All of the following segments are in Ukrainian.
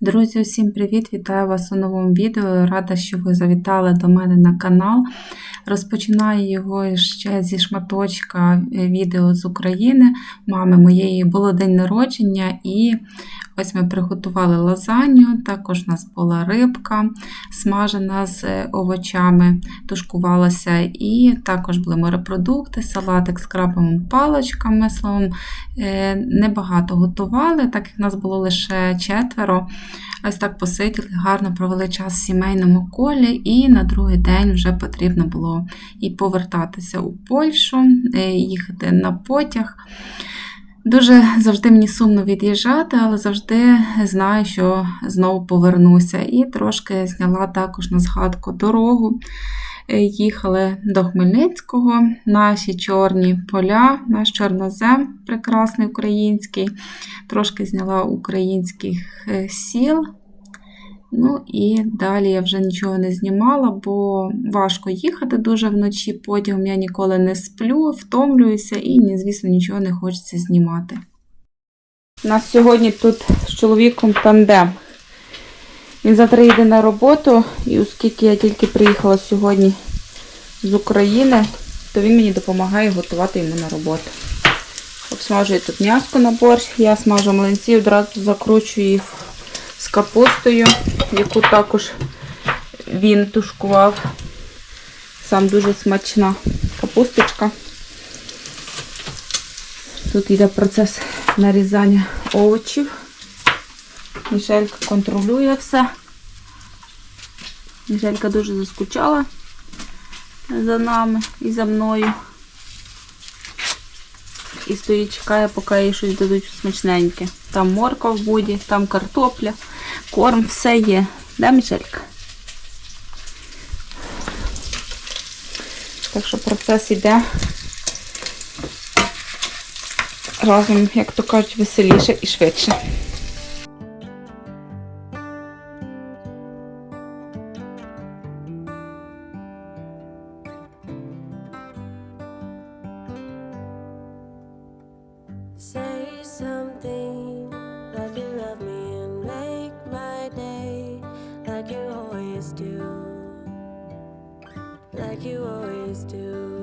Друзі, усім привіт! Вітаю вас у новому відео. Рада, що ви завітали до мене на канал. Розпочинаю його ще зі шматочка е, відео з України. Мами моєї було день народження, і ось ми приготували лазанью. Також у нас була рибка смажена з е, овочами, тушкувалася, і також були морепродукти, салатик з крабовими паличками. Словом, е, небагато готували, так як нас було лише четверо. Ось так посиділи, гарно провели час в сімейному колі, і на другий день вже потрібно було і повертатися у Польщу, е, їхати на потяг. Дуже завжди мені сумно від'їжджати, але завжди знаю, що знову повернуся. І трошки зняла також на згадку дорогу. Е, Їхали до Хмельницького, наші чорні поля, наш чорнозем прекрасний український. Трошки зняла українських е, сіл. Ну і далі я вже нічого не знімала, бо важко їхати дуже вночі. Потягом я ніколи не сплю, втомлююся і, звісно, нічого не хочеться знімати. У нас сьогодні тут з чоловіком тандем. Він завтра йде на роботу, і оскільки я тільки приїхала сьогодні з України, то він мені допомагає готувати йому на роботу. Обсмажую тут м'яско на борщ, я смажу млинці, одразу закручую їх з капустою, яку також він тушкував. Сам дуже смачна капусточка. Тут йде процес нарізання овочів. Мішелька контролює все. Мішелька дуже заскучала за нами і за мною. І стоїть, чекає, поки їй щось дадуть смачненьке. Там морква в буді, там картопля, корм, все є. Да, Мішелька? Так що процес іде разом, як то кажуть, веселіше і швидше. Say something like you love me and make my day like you always do. Like you always do.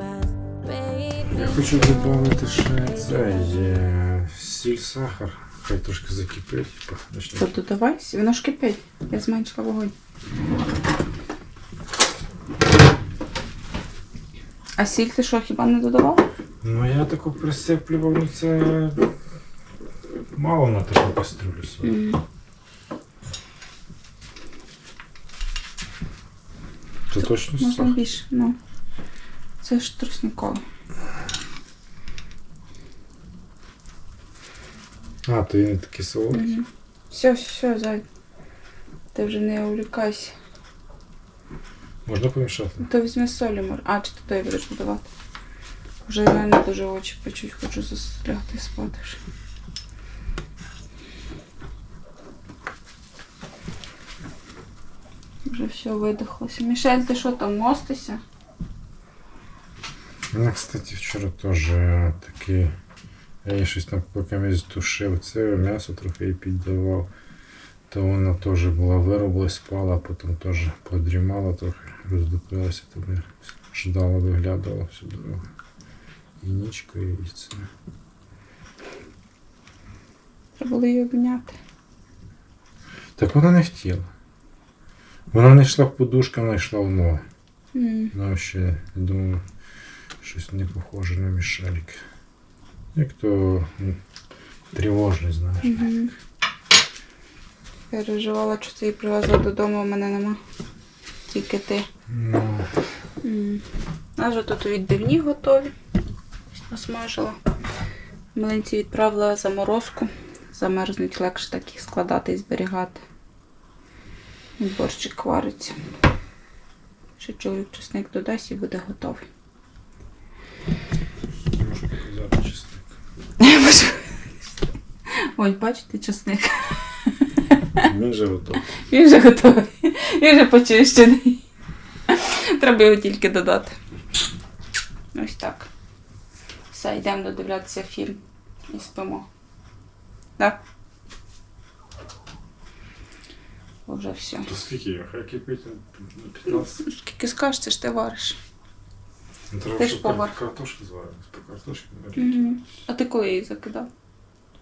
Has made Я хочу додати ще цей е, сіль, сахар. Хай трошки закипить. Тобто давай, воно ж кипить. Я зменшила вогонь. А сіль ти що, хіба не додавав? Ну я таку присиплював, ну це мало на таку кастрюлю собі. Це точно Можна сахар? більше, ну. Це ж трусникове. А, то він не такий солодкий. Все, все, зай. Ти вже не увлікайся. Можна помішати? То візьми солі, мор. А, чи ти той будеш додавати? Вже реально дуже очі печуть, хочу застрягти і спати вже. Вже все видихлося. Мішель, ти що там мостися? У мене, кстати, вчора теж такий Я їй щось там поки тушив це, м'ясо трохи їй піддавав. То вона теж була вироблась, спала, а потім теж подрімала трохи, роздупилася, тобі ждала, виглядала всю дорогу. І нічка, і це. Треба було її обняти. Так вона не хотіла. Вона не йшла в подушка, вона йшла в ноги. Вона ще, я думаю, щось не похоже на Мішелік. Як то ну, тривожний, знаєш. Переживала, що ти її привезла додому, а мене нема. Тільки ти. Ну, нас вже тут відбивні готові. Насмажила. Млинці відправила заморозку. Замерзнуть легше так їх складати і зберігати. Борщик вариться. Ще чоловік чесник додасть і буде готовий. чесник. Ой, бачите, чесник. Він же готовий. Він вже готовий. Він вже почищений. Треба його тільки додати. Ось так. Все, йдемо додивлятися фільм і спимо. Так? Вже все. То скільки його? Хай кипить 15. Скільки скажеш, це ж ти вариш. Ну, Треба, Ти ж повар. картошки зварились. По картошки Угу. А ти коли її закидав?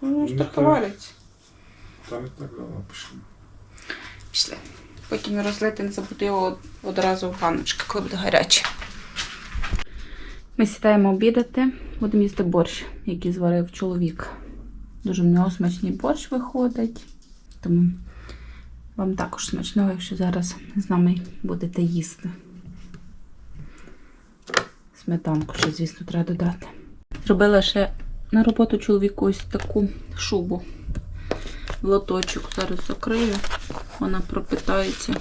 Ну, ж Ну, так. вариться. Там і так давно. Пішли. Потім розлити, не забути його одразу в ганочки, коли буде гаряче. Ми сідаємо обідати, будемо їсти борщ, який зварив чоловік. Дуже в нього смачний борщ виходить. Тому вам також смачного, якщо зараз з нами будете їсти. Сметанку ще, звісно, треба додати. Зробила ще на роботу чоловіку ось таку шубу. Лоточок зараз закрию вона пропитається.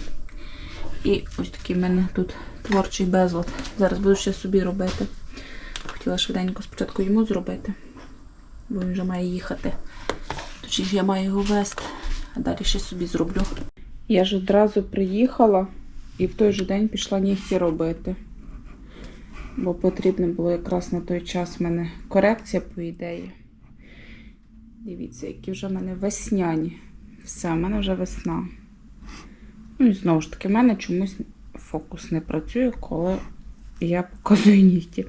І ось такий в мене тут творчий безлад. Зараз буду ще собі робити. Хотіла швиденько спочатку йому зробити, бо він вже має їхати. Точніше, я маю його вести, а далі ще собі зроблю. Я ж одразу приїхала і в той же день пішла нігті робити. Бо потрібно було якраз на той час в мене корекція по ідеї. Дивіться, які вже в мене весняні. Все, в мене вже весна. Ну і знову ж таки, в мене чомусь фокус не працює, коли я показую нігті.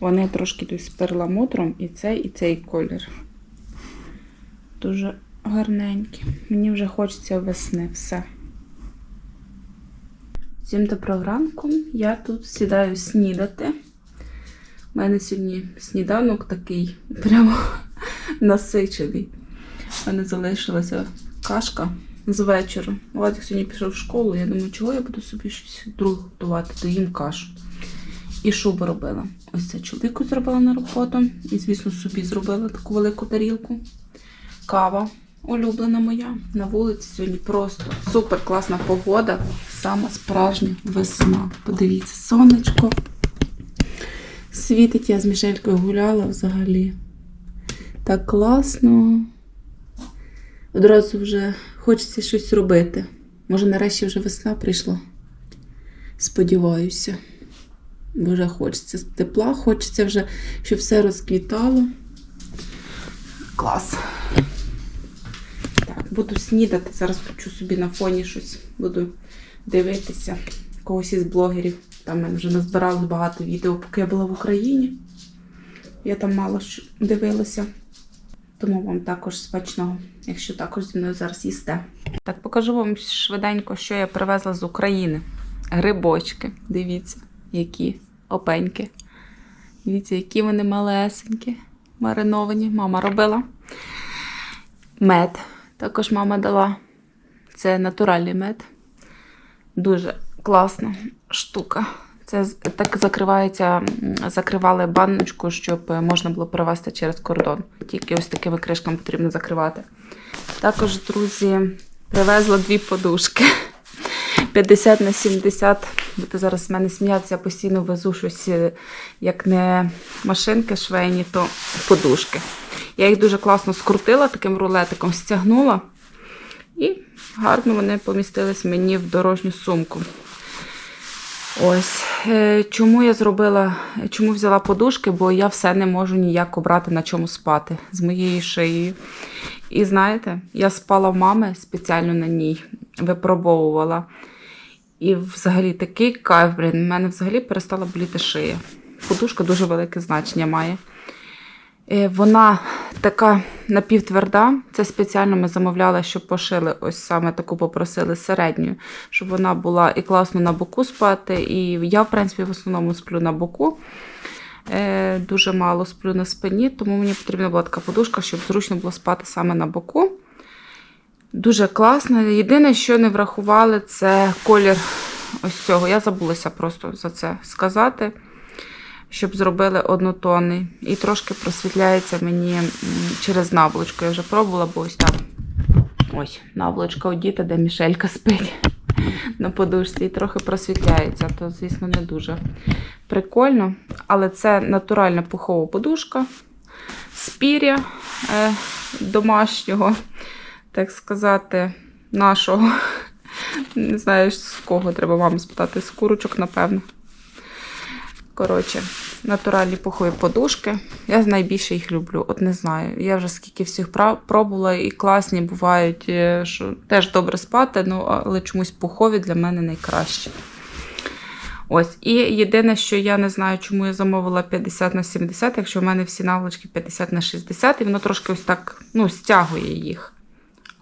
Вони трошки тут з перламутром і цей, і цей колір. Дуже гарненькі. Мені вже хочеться весни все. Всім доброго ранку. Я тут сідаю снідати. У мене сьогодні сніданок такий прямо насичений. У мене залишилася кашка з вечора. Владик сьогодні пішов в школу. Я думаю, чого я буду собі щось друге готувати, то їм кашу. І шубу робила. Ось це чоловіку зробила на роботу. І, звісно, собі зробила таку велику тарілку. Кава улюблена моя. На вулиці сьогодні просто супер класна погода. Сама справжня весна. Подивіться, сонечко. Світить, я з Мішелькою гуляла взагалі. Так класно. Одразу вже хочеться щось робити. Може, нарешті вже весна прийшла. Сподіваюся. Бо вже хочеться тепла, хочеться вже, щоб все розквітало. Клас. Так, буду снідати. Зараз хочу собі на фоні щось буду дивитися. Когось із блогерів. Там мене вже назбирали багато відео, поки я була в Україні. Я там мало що дивилася. Тому вам також смачного, якщо також зі мною зараз їсте. Так, покажу вам швиденько, що я привезла з України. Грибочки. Дивіться, які опеньки. Дивіться, які вони малесенькі, мариновані. Мама робила. Мед. Також мама дала. Це натуральний мед. Дуже класна штука. Це так закривається, закривали баночку, щоб е, можна було перевезти через кордон. Тільки ось такими кришками потрібно закривати. Також, друзі, привезла дві подушки. 50 на 70. Будете зараз з мене сміятися, я постійно везу щось, е, як не машинки швейні, то подушки. Я їх дуже класно скрутила, таким рулетиком стягнула. І гарно вони помістились мені в дорожню сумку. Ось е, чому я зробила, чому взяла подушки, бо я все не можу ніяк обрати на чому спати з моєю шиєю. І знаєте, я спала в мами спеціально на ній, випробовувала. І взагалі такий кайф, блін, в мене взагалі перестала боліти шия. Подушка дуже велике значення має. Е, Вона така напівтверда. Це спеціально ми замовляли, щоб пошили ось саме таку попросили середню, щоб вона була і класно на боку спати. І я, в принципі, в основному сплю на боку. Е, Дуже мало сплю на спині, тому мені потрібна була така подушка, щоб зручно було спати саме на боку. Дуже класно. Єдине, що не врахували, це колір ось цього. Я забулася просто за це сказати, щоб зробили однотонний. І трошки просвітляється мені через наволочку. Я вже пробувала, бо ось там. Ось, наволочка одіта, де Мішелька спить на подушці, і трохи просвітляється. То, звісно, не дуже прикольно. Але це натуральна пухова подушка з пір'я е, домашнього так сказати, нашого. Не знаю, з кого треба вам спитати, з курочок, напевно. Коротше, натуральні пухові подушки. Я найбільше їх люблю. От не знаю. Я вже скільки всіх пробувала, і класні бувають, е, що теж добре спати, ну, але чомусь пухові для мене найкраще. Ось, і єдине, що я не знаю, чому я замовила 50 на 70, якщо в мене всі наволочки 50 на 60, і воно трошки ось так ну, стягує їх.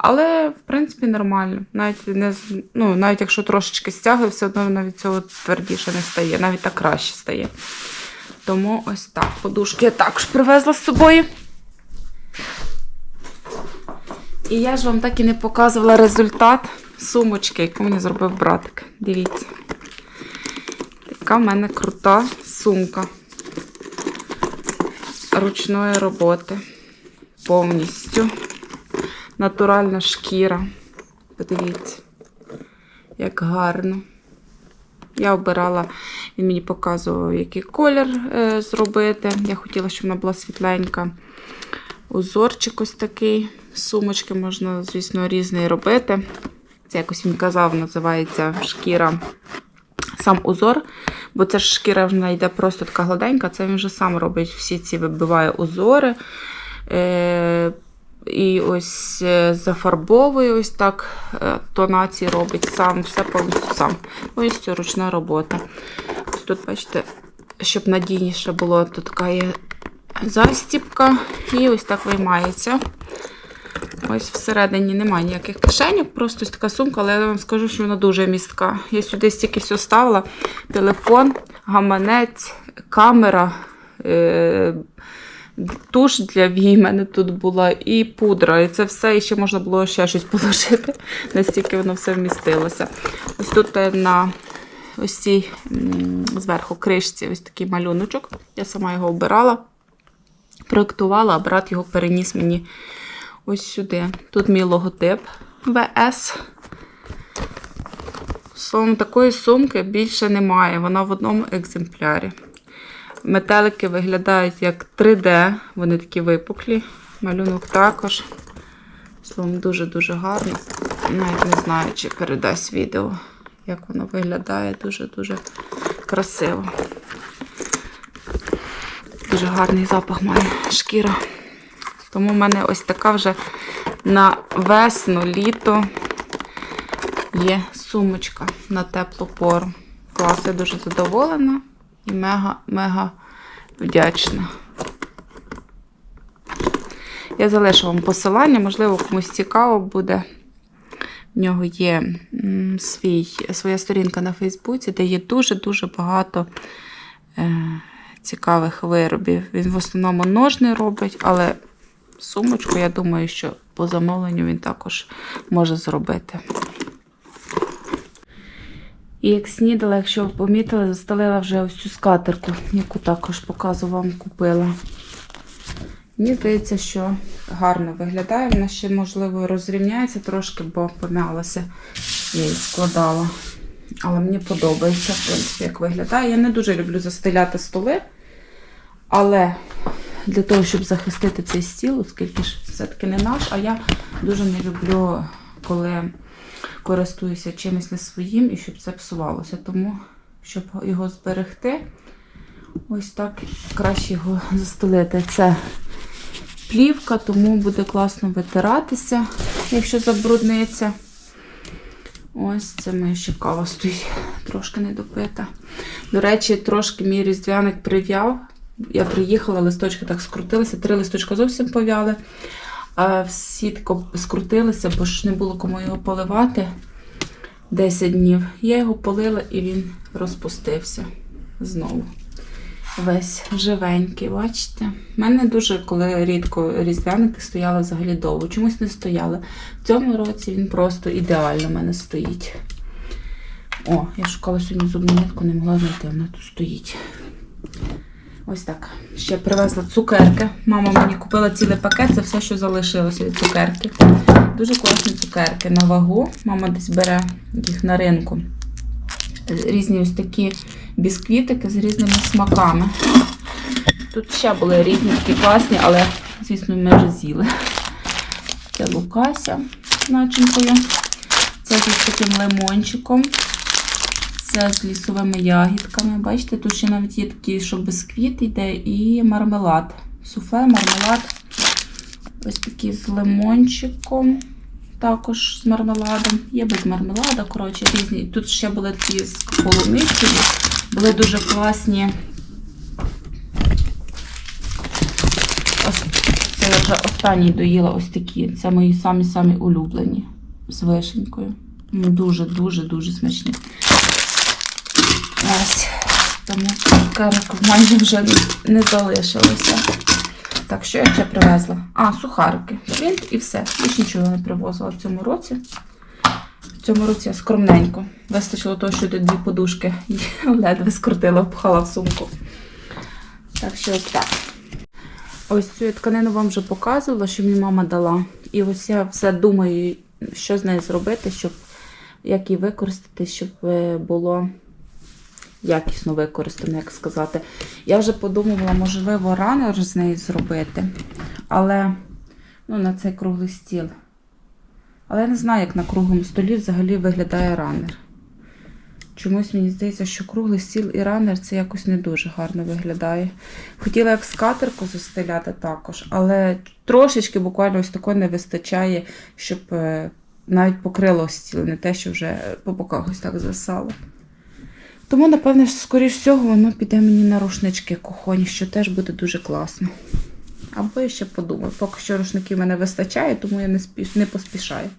Але, в принципі, нормально. Навіть не, ну, навіть якщо трошечки стягує, все одно воно від цього твердіше не стає, навіть так краще стає. Тому ось так. Подушки я також привезла з собою. І я ж вам так і не показувала результат сумочки, яку мені зробив братик. Дивіться. Така в мене крута сумка ручної роботи. Повністю. Натуральна шкіра. Подивіться, як гарно. Я обирала, він мені показував, який колір е, зробити. Я хотіла, щоб вона була світленька. Узорчик ось такий. Сумочки можна, звісно, різний робити. Це якось він казав, називається шкіра. Сам узор, бо це ж шкіра вона йде просто така гладенька, це він вже сам робить всі ці вибиває узори. Е, і ось е, зафарбовує ось так е, тонації робить сам, все повністю сам. Повністю ручна робота. Ось тут, бачите, щоб надійніше було, тут така є застіпка, і ось так виймається. Ось всередині немає ніяких кишеньок, просто ось така сумка, але я вам скажу, що вона дуже містка. Я сюди стільки все ставила: телефон, гаманець, камера. Е- Туш для вій мене тут була, і пудра. І це все, і ще можна було ще щось положити. Настільки воно все вмістилося. Ось тут е, на ось цій зверху кришці ось такий малюночок. Я сама його обирала, проєктувала, а брат його переніс мені ось сюди. Тут мій логотип ВС. Словом, такої сумки більше немає. Вона в одному екземплярі. Метелики виглядають як 3D, вони такі випуклі. Малюнок також. Словом, дуже-дуже гарно. Навіть не знаю, чи передасть відео, як воно виглядає. Дуже-дуже красиво. Дуже гарний запах має шкіра. Тому в мене ось така вже на весну, літо є сумочка на теплу пору. Клас, я дуже задоволена і мега-мега вдячна. Я залишу вам посилання, можливо, комусь цікаво буде. В нього є свій, своя сторінка на Фейсбуці, де є дуже-дуже багато е, цікавих виробів. Він в основному ножний робить, але сумочку, я думаю, що по замовленню він також може зробити. І як снідала, якщо ви помітили, застелила вже ось цю скатерку, яку також показувала вам купила. Мені здається, що гарно виглядає. Вона ще, можливо, розрівняється трошки, бо пом'ялася. Я її складала. Але мені подобається, в принципі, як виглядає. Я не дуже люблю застеляти столи. Але для того, щоб захистити цей стіл, оскільки ж все-таки не наш, а я дуже не люблю, коли користуюся чимось не своїм і щоб це псувалося. Тому щоб його зберегти. Ось так краще його застелити. Це плівка, тому буде класно витиратися, якщо забрудниться. Ось це моя ще кава стоїть, трошки не допита. До речі, трошки мій різдвяник прив'яв. Я приїхала, листочки так скрутилися, три листочка зовсім пов'яли, а всі скрутилися, бо ж не було кому його поливати 10 днів. Я його полила і він розпустився знову. Весь живенький, бачите? У мене дуже, коли рідко різдвяники стояли взагалі довго, чомусь не стояли. В цьому році він просто ідеально в мене стоїть. О, я шукала сьогодні зубну нитку, не могла знайти, вона тут стоїть. Ось так. Ще привезла цукерки. Мама мені купила цілий пакет, це все, що залишилося від цукерки. Дуже класні цукерки на вагу. Мама десь бере їх на ринку. Різні ось такі бісквітики з різними смаками. Тут ще були різні такі класні, але, звісно, ми вже з'їли. Це Лукася з начинкою. Це з таким лимончиком. Це з лісовими ягідками. Бачите, тут ще навіть є такі, що бісквіт йде, і мармелад. Суфле, мармелад. Ось такі з лимончиком. Також з мармеладом. Є без мармелада, коротше, різні. Тут ще були такі з полуницею. Були дуже класні. Ось це вже останній доїла ось такі. Це мої самі-самі улюблені з вишенькою. Ну, Дуже-дуже дуже смачні. Ось. Тому цукерок майже вже не- залишилося. Так, що я ще привезла? А, сухарики. Принт і все. Більш нічого не привозила в цьому році. В цьому році я скромненько. Вистачило того, що тут дві подушки і ледве скрутила, впхала в сумку. Так що ось так. Ось цю тканину вам вже показувала, що мені мама дала. І ось я все думаю, що з нею зробити, щоб як її використати, щоб е, було якісно використано, як сказати. Я вже подумувала, можливо, ранер з нею зробити, але ну, на цей круглий стіл. Але я не знаю, як на круглому столі взагалі виглядає ранер. Чомусь мені здається, що круглий стіл і ранер це якось не дуже гарно виглядає. Хотіла як скатерку застеляти також, але трошечки буквально ось такої не вистачає, щоб е, навіть покрило стіл, не те, що вже по боках ось так звисало. Тому, напевне, скоріш всього, воно піде мені на рушнички кухоні, що теж буде дуже класно. Або я ще подумаю, поки що рушників мене вистачає, тому я не, спіш... не поспішаю.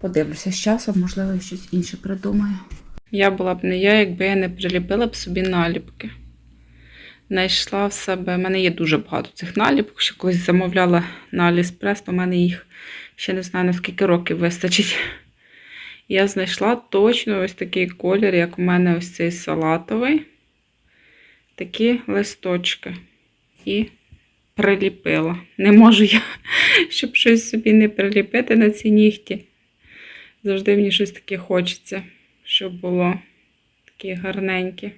Подивлюся з часом, можливо, я щось інше придумаю. Я була б не я, якби я не приліпила б собі наліпки. Знайшла в себе. У мене є дуже багато цих наліпок. Ще колись замовляла на Аліспрес, то в мене їх ще не знаю на скільки років вистачить. Я знайшла точно ось такий колір, як у мене ось цей салатовий. Такі листочки. І приліпила. Не можу я, щоб щось собі не приліпити на ці нігті. Завжди мені щось таке хочеться, щоб було такі гарненькі.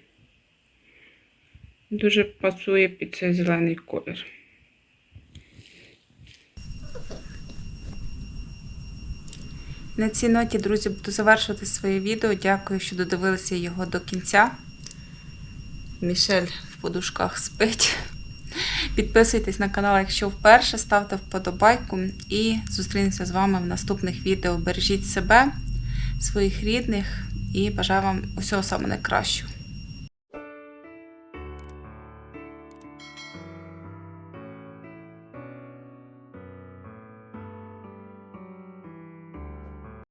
Дуже пасує під цей зелений колір. На цій ноті, друзі, буду завершувати своє відео. Дякую, що додивилися його до кінця. Мішель в подушках спить. Підписуйтесь на канал, якщо вперше, ставте вподобайку і зустрінемося з вами в наступних відео. Бережіть себе, своїх рідних і бажаю вам усього самого найкращого.